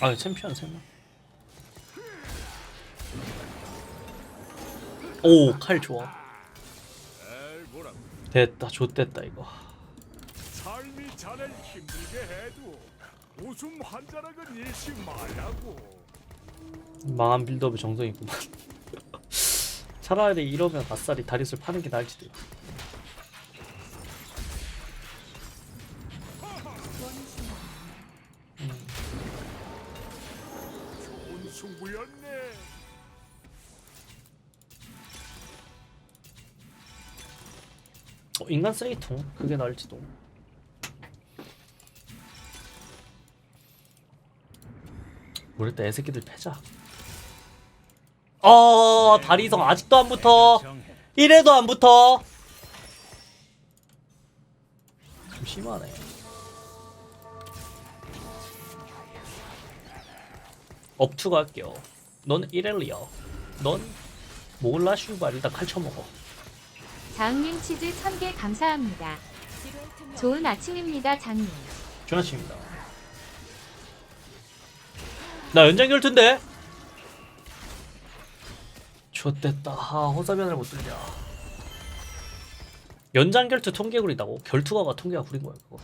아 챔피언 세명. 오 칼 좋아. 에이 뭐라 됐다 좋됐다 이거. 삶이 자넨 힘들게 해도 웃음 한 자락은 잃지 말라고. 망한 빌드업의 정성이구만. 차라리 이러면 아싸리 다리술 파는 게 나을지도 인간 쓰레기통 그게 나을지도. 우리 때 애새끼들 패자. 어 다리성 아직도 안 붙어. 이래도 안 붙어. 좀 심하네. 업투가 할게요. 넌 이렐리야 넌 몰라 슈발 일단 칼 쳐먹어 장님 치즈 1000개 감사합니다. 좋은 아침입니다, 장님. 조나치입니다. 나 연장 결투인데. 좋됐다. 아, 호사변을 못 들냐. 연장 결투 통계굴이다고? 결투가가 통계가 구린 거야 그거.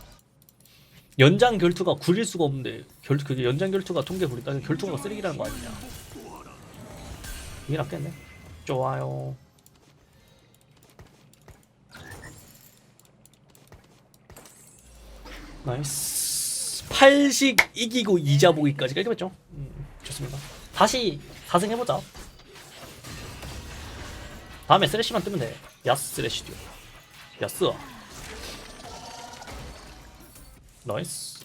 연장 결투가 구릴 수가 없는데 결 그게 연장 결투가 통계 구리다. 결투가 쓰레기라는 거 아니냐? 이게 낫겠네. 좋아요. 나이스. 8식 이기고 이자 보기까지 깔끔했죠? 음, 좋습니다. 다시 4승 해보자. 다음에 쓰레쉬만 뜨면 돼. 야스 쓰레쉬 듀. 야스. 나이스.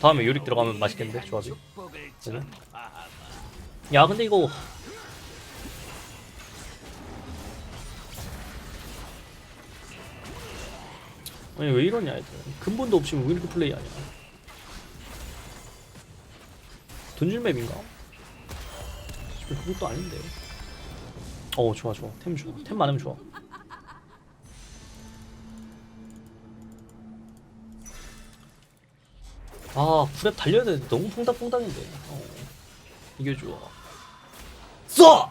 다음에 요릭 들어가면 맛있겠는데? 좋아지. 그래? 야 근데 이거 아니 왜 이러냐 애들 근본도 없이 왜 이렇게 플레이하냐 돈줄 맵인가? 씨발, 그것도 아닌데 어 좋아 좋아 템 좋아 템 많으면 좋아 아 불에 달려야 되는데 너무 퐁당퐁당인데 어. 이게 좋아 쏴!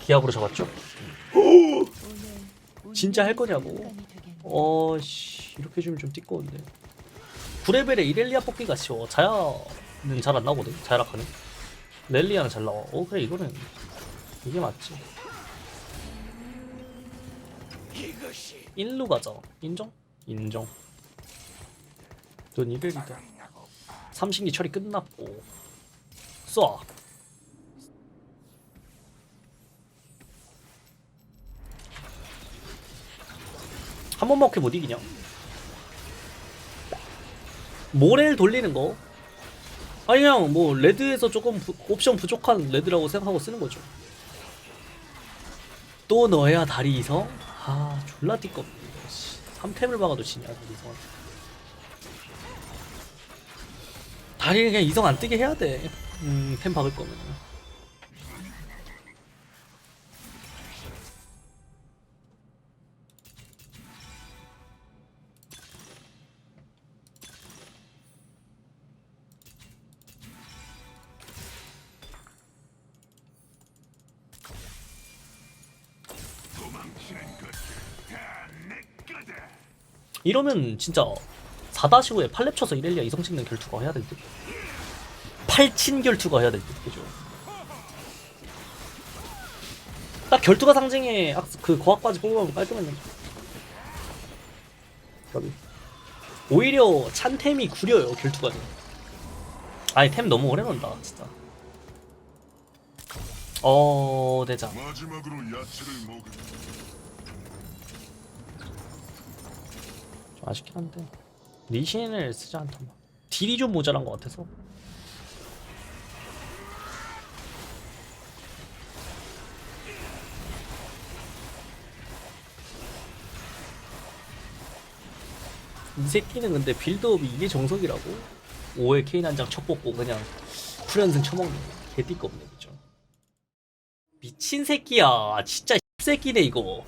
기압으로 잡았죠? 진짜 할 거냐고 어 씨 이렇게 주면 좀 띠꺼운데. 9레벨에 이렐리아 뽑기가 쉬워. 자야는 잘 안 나오거든 자야락하는. 렐리아는 잘 나와. 어 그래 이거는. 이게 맞지. 일루 가자. 인정? 인정. 넌 이렐리다. 삼신기 처리 끝났고. 쏴 한 번만 먹게 못 이기냐? 모래를 돌리는 거? 아니 그냥 뭐 레드에서 조금 부- 옵션 부족한 레드라고 생각하고 쓰는 거죠. 또 너야 다리 이성? 아 졸라. 씨. 3템을 박아도 지냐 다리 이성. 다리를 그냥 이성 안 뜨게 해야 돼. 음, 템 박을 거면. 이러면 진짜 4-5에 팔렙 쳐서 이렐리아 이성 찍는 결투가 해야 될 듯. 팔친 결투가 해야 될 듯. 그죠? 딱 결투가 상징의 악- 그 거학까지 뽑으면. 여기. 오히려 찬템이 구려요 결투가. 아니 템 너무 오래 넣는다 진짜. 어 대장. 마지막으로 야채를 먹은 좀 아쉽긴 한데. 리신을 쓰지 않다면. 딜이 좀 모자란 것 같아서. 이 새끼는 근데 빌드업이 이게 정석이라고? 5회 케인 한장척 뽑고 그냥 풀연승 쳐먹는 거. 개띠꺼 없네 그죠 미친 새끼야. 진짜 새끼네 이거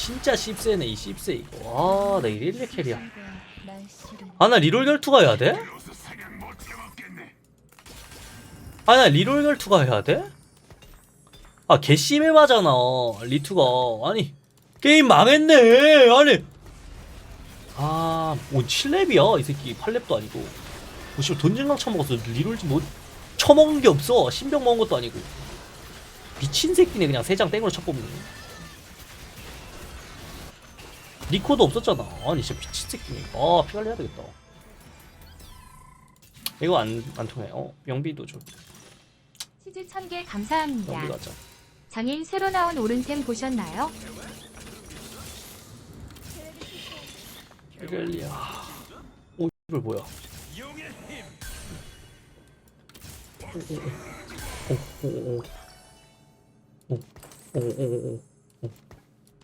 진짜 씹세네 이 씹세 이거. 아나 이렐리 캐리야. 아 나 리롤 결투가 해야 돼? 아 나 리롤 결투가 해야 돼? 아 개심해마잖아 리투가. 아니 게임 망했네. 아니. 아뭐 7렙이야 이 새끼. 8렙도 아니고. 뭐 씨발 돈질랑 처먹었어 리롤지 뭐 처먹은 게 없어. 신병 먹은 것도 아니고. 미친 새끼네 그냥 세 장 땡으로 쳐뽑네 리코도 없었잖아. 아니 진짜 미친 새끼네. 아 피관리 해야 되겠다. 이거 안, 안 통해. 어 영비도 좀. 치즈 1000개 감사합니다. 영비 가자. 장인 새로 나온 오른템 보셨나요? 피갈리야. 오 이걸 뭐야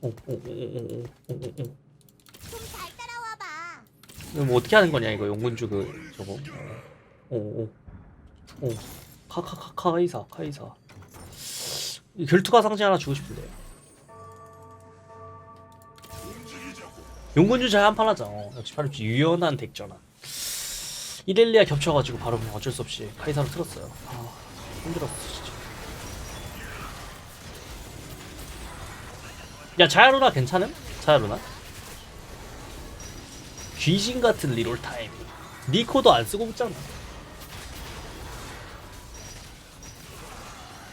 좀 잘 따라와봐. 이거 뭐 어떻게 하는 거냐 이거 용군주 그 저거. 오오오 카카카 카이사 카이사. 이 결투가 상징 하나 주고 싶은데. 용군주 잘 한판 하자. 어, 역시 바로 유연한 덱잖아 이렐리아 겹쳐가지고 바로 그냥 어쩔 수 없이 카이사로 틀었어요. 아 힘들었어 진짜 야 자야루나 괜찮음? 자야루나? 귀신 같은 리롤 타임. 니코도 안 쓰고 붙잖아.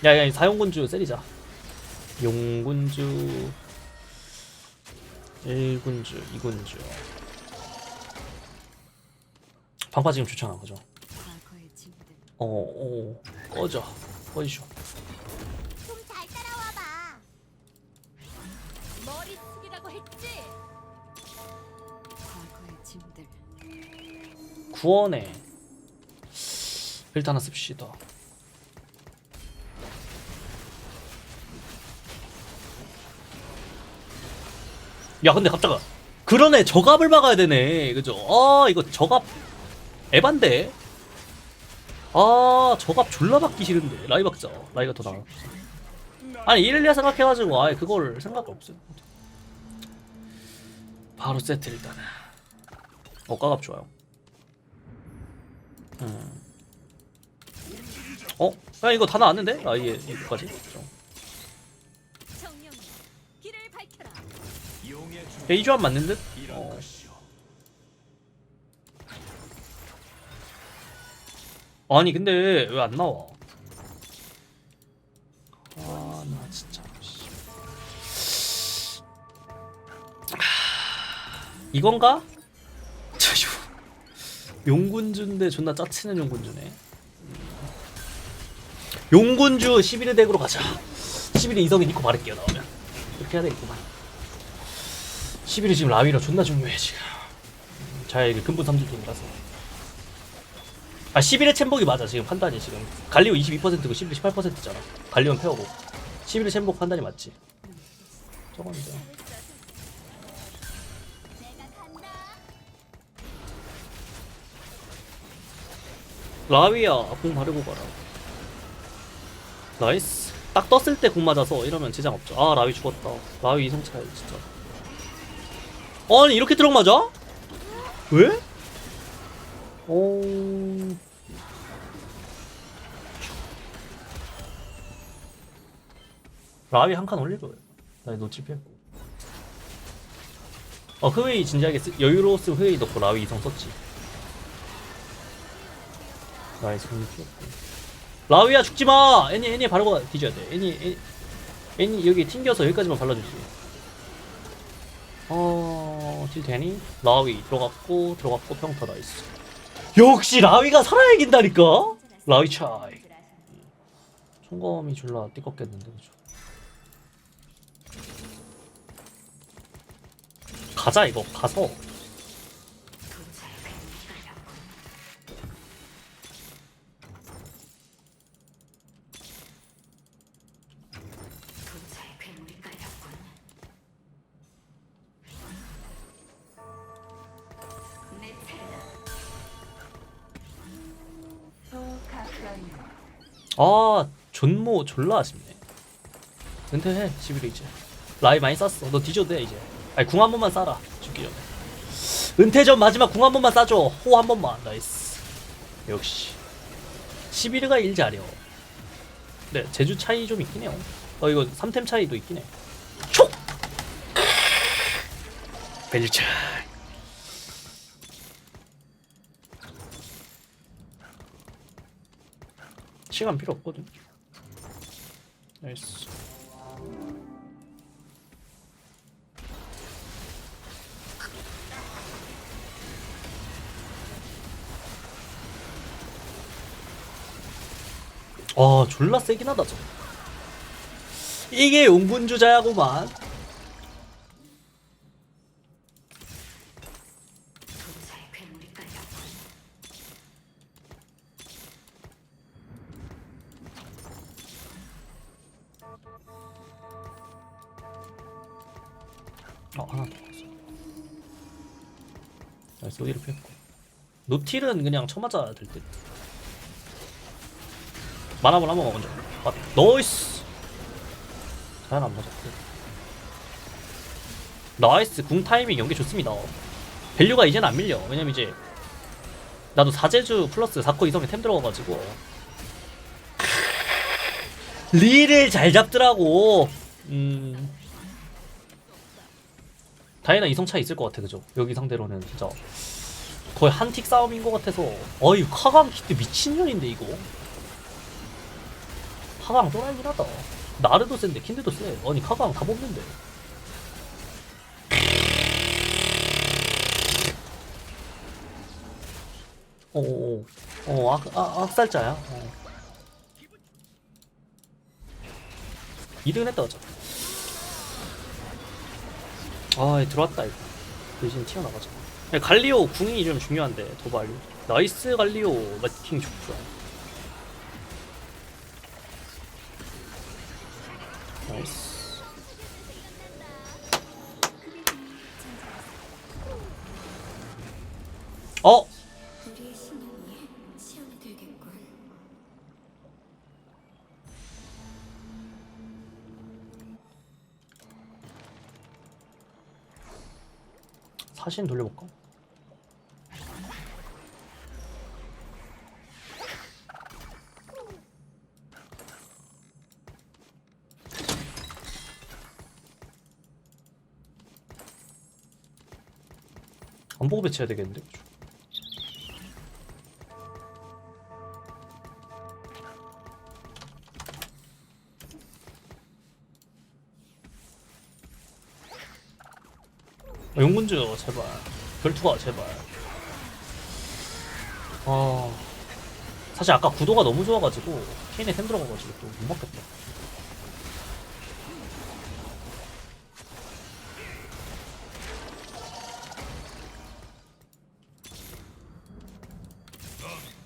야 야 사용군주 세리자. 용군주, 1군주, 2군주. 방파 지금 좋잖아, 그죠? 어, 어, 꺼져, 꺼지쇼. 구원에 빌트 하나 씁시다. 야 근데 갑자기 그러네 저갑을 막아야 되네. 그죠? 아 이거 저갑 에반데? 아 저갑 졸라 받기 싫은데. 라이 박자. 라이가 더 나아. 아니 이렐리아 생각해가지고 아예 그걸 생각 없어요 바로 세트 일단은. 어 까갑 좋아요 음. 어? 야 이거 다 나왔는데? 아 이게 이거까지? 베이주안 맞는 듯? 어. 아니 근데 왜 안 나와? 아 나 진짜 이건가? 용군주인데 존나 짜치는 용군주네. 용군주 11회 덱으로 가자. 11회 이성이 니코 바를게요 나오면. 이렇게 해야 되겠구만. 11위 지금 라위라 존나 중요해 지금. 자 이게 근본 3질통이라서. 아 11회 챔복이 맞아 지금 판단이 지금. 갈리오 22%고 11위 18%잖아. 갈리오는 페어고. 11회 챔복 판단이 맞지. 저건 이제 라위야 공 바르고 가라. 나이스. 딱 떴을 때 공 맞아서 이러면 지장 없죠. 아 라위 죽었다. 라위 이성 차이 진짜. 아니 이렇게 들어 맞아? 왜? 오. 라위 한 칸 올려줘요. 나 놓칠 뺐고 어 흐웨이 진지하게 쓰, 여유로웠으면 흐웨이 넣고 라위 이성 썼지 나이스. 공피고 라위야 죽지마! 애니 애니 바르고 뒤져야 돼. 애니 애니, 애니 여기 튕겨서 여기까지만 발라주지. 어... 딜 되니? 라위 들어갔고 들어갔고 평타 나이스. 역시 라위가 살아야 이긴다니까? 라위 차이. 총검이 졸라 띠껍겠는데 그죠? 가자 이거. 가서 아 존모 졸라 아쉽네. 은퇴해 11위 이제. 라이 많이 쌌어. 너 뒤져도 돼 이제. 아니 궁 한 번만 쏴라 죽기 전에. 은퇴 전 마지막 궁 한 번만 쏴줘. 호 한 번만. 나이스. 역시. 11가 일 잘려. 네 제주 차이 좀 있긴 해요. 어 이거 3템 차이도 있긴 해. 촉! 벨차 시간 필요 없거든. 나이스. 아 졸라 세긴 하다 저 이게 용분주자야구만 어 하나 더 왔어. 나이스 어디로 폈고. 노틸은 그냥 쳐맞아야 될듯. 만화물 한번 먼저 아, 나이스! 잘안 맞았고. 나이스 궁 타이밍 연계 좋습니다. 밸류가 이제는 안 밀려. 왜냐면 이제 나도 사제주 플러스 4코 이성에 템 들어가가지고. 리를 잘 잡더라고. 음 다이나 이성 차 있을 것 같아 그죠? 여기 상대로는 진짜. 거의 한틱 싸움인 것 같아서. 어이 카강 키트 미친년인데 이거? 카강 또라이긴 하다. 나르도 센데 킨드도 세 아니 카강 다 뽑는데. 어어어. 어, 악, 아, 악살자야? 어. 2등 했다 가자 아 들어왔다 이거. 대신 튀어나가자. 야, 갈리오 궁이 좀 중요한데 도발이. 나이스 갈리오 마킹 좋구나 나이스 사신 돌려볼까? 안 보고 배치해야 되겠는데? 그죠? 용문주 제발. 결투가 제발. 아. 사실 아까 구도가 너무 좋아가지고 케인에 템 들어가가지고 또못 맞겠다.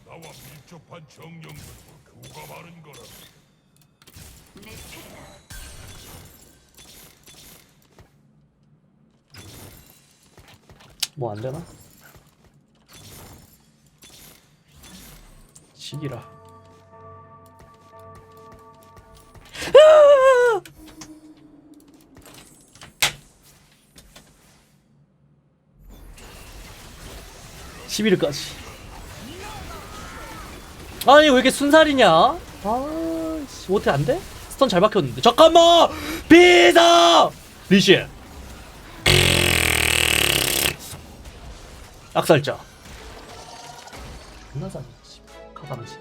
나와 밀접한 정령들과 교가 바른 거라. 뭐 안 되나? 시기라. (11일까지) 아니 왜 이렇게 순살이냐? 아 씨, 어떻게 안 돼? 스턴 잘 박혔는데. 잠깐만! 비서 리시 악살자 씨. 가감지